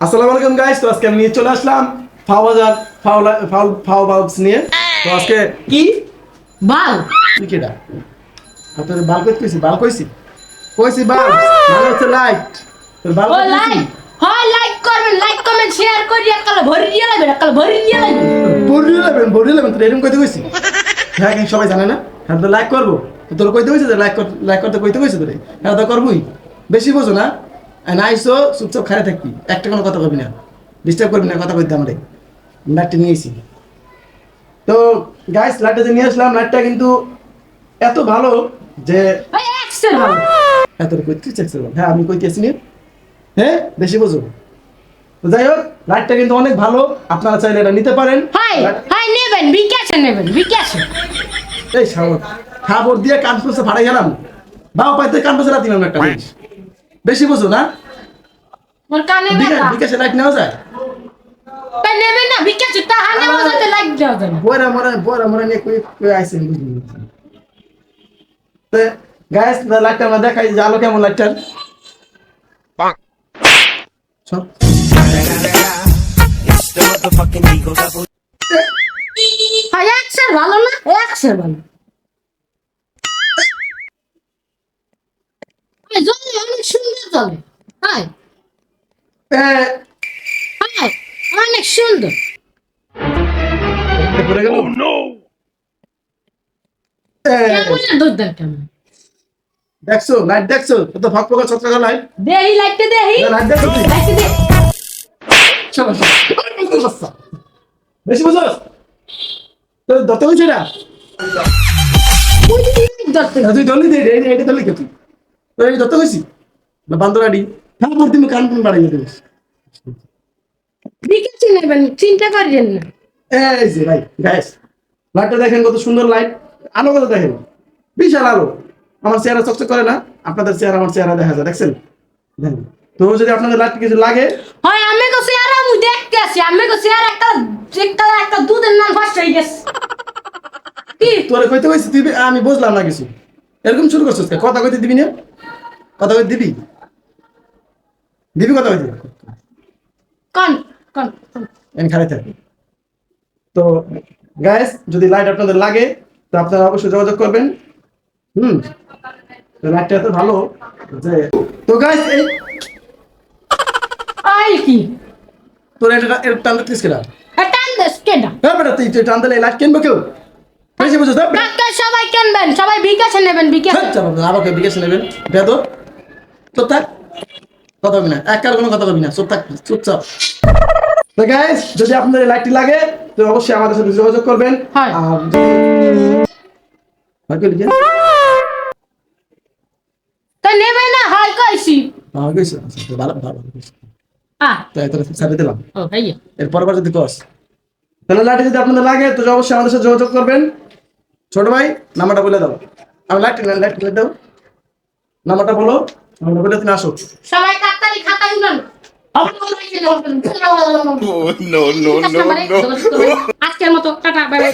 আসসালামু আলাইকুম গাইস তো আজকে আমি নিয়ে চলে আসলাম ফাও বাজার ফাও লা- ফাও ফাও নিয়ে। তো আজকে কি? বাল। কি কেডা? আপনাদের বাল কইতে কইছি বাল কইছি। কইছি বাল। মানে হচ্ছে লাইট তোর বাল ও লাইক হয় লাইক করবেন লাইক কমেন্ট শেয়ার করি ভরি দিয়ে লাগবে ভরি দিয়ে লাগবে বডি লাগবেন বডি লাগবেন তোর এরকম কইতে কইছি। হ্যাঁ কিন্তু সবাই জানে না? হ্যাঁ তো লাইক করব। তোর কইতে কইছে যে লাইক লাইক করতে কইতে কইছে তোরে? হ্যাঁ তো করবই। বেশি বোঝো না। আইসো চুপচাপ খায় থাকবি। একটা কোনো কথা কবি না। ডিস্টার্ব করবি না কথা কইতে আমারে। লাইটটা নিয়েছি। তো গাইস লাইটটা যে নিয়ে আসলাম লাইটটা কিন্তু এত ভালো যে এত কইতে চাইছে হ্যাঁ আমি কইতেছি নি হ্যাঁ বেশি বোঝো। তো যাই হোক লাইটটা কিন্তু অনেক ভালো। আপনারা চাইলে এটা নিতে পারেন। হাই হাই নেবেন বিকাশে নেবেন বিকাশে। এই শামত খাবার দিয়ে কান পুষে ফাড়াই গেলাম। বাবা পাইতে কান পুষে রাতি একটা জিনিস। বেশি বোঝো না? মোর কানে বিকাশ ব্যথা। বিকাশে লাইট নেওয়া যায়? তাই নেবেন না বিকাশে নেব দেওয়া যায় মরে মরে নিয়ে কই কই আইছেন বুঝলি তো গাইস লাইটটা আমরা দেখাই যে আলো কেমন লাইটটার. হাই এক্সেল ভালো না? ভালো। অনেক সুন্দর হাই। অনেক সুন্দর। কেমন দেখছ লাইট দেখছ? কত ভাগ পোকা ছত্রাক লাইট দেহি লাইটটা দেহি। লাইট দেখছ? লাইটটা দে চলো চলো। বেশি বুঝো? তো দত্ত হয়েছে না ওই যে ধরতে তুই দলি দে এটা দলি কে তুই? এই দত্ত হয়েছি? না বান্দরাডি? হ্যাঁ মোর তুমি কান কোন বাড়াই দিস বিকাশে নেবেন চিন্তা করেন না। এই যে ভাই গাইস লাইটটা দেখেন কত সুন্দর লাইট আলো কত দেখেন? বিশাল আলো। আমার চেহারা চকচক করে না আপনাদের চেহারা আমার চেহারা দেখা যায় দেখছেন? তো যদি আপনাদের লাইট কিছু লাগে হয় আমি তো চেহারা মুই দেখতে আছি আমি তো চেহারা একটা একটা একটা দুধের নাম ফার্স্ট হয়ে গেছে। কি? তোরে কইতে কইছি তুই আমি বুঝলাম না কিছু। এরকম শুরু করছিস কথা কইতে দিবি না? কথা কইতে দিবি? দিবি কথা কইতে কোন কোন কোন? আমি খালি থাকি। তো গ্যাস যদি লাইট আপনাদের লাগে তো আপনারা অবশ্যই যোগাযোগ করবেন। হুম? তো লাইটটা এত ভালো যে তো গাইস এই আই কি? তোর এটা এর টান দিস কেনা টান দেশ কেডা হ্যাঁ বেটা তুই টান দিলে লাইট কিনবো কেউ? বেশি বুঝছিস হ্যাঁ কাকা সবাই কিনবেন সবাই বিকাশে নেবেন বিকাশে। আমাকে বিকাশে নেবেন। বেদ চুপ থাক। কথা কবি না। এক কার কোনো কথা কবি না। চুপ থাক চুপচাপ তো গাইস যদি আপনাদের এই লাইটটি লাগে তো অবশ্যই আমাদের সাথে যোগাযোগ করবেন। আর? তো নেবে না হয় কইছি। হ্যাঁ, কইছে। আচ্ছা, ভালো ভালো ভালো কইছে। তো এত সাথে দিলাম ও ভাইয়া। এর পরবার যদি কস। তাহলে লাইট যদি আপনাদের লাগে তো অবশ্যই আমাদের সাথে যোগাযোগ করবেন। ছোট ভাই নাম্বারটা বলে দাও। আমি লাইট লাইট লাইট দাও। নাম্বারটা বলো। তুমি আসো সবাই খাতা Oh. আজকের মতো টাটা বাই বাই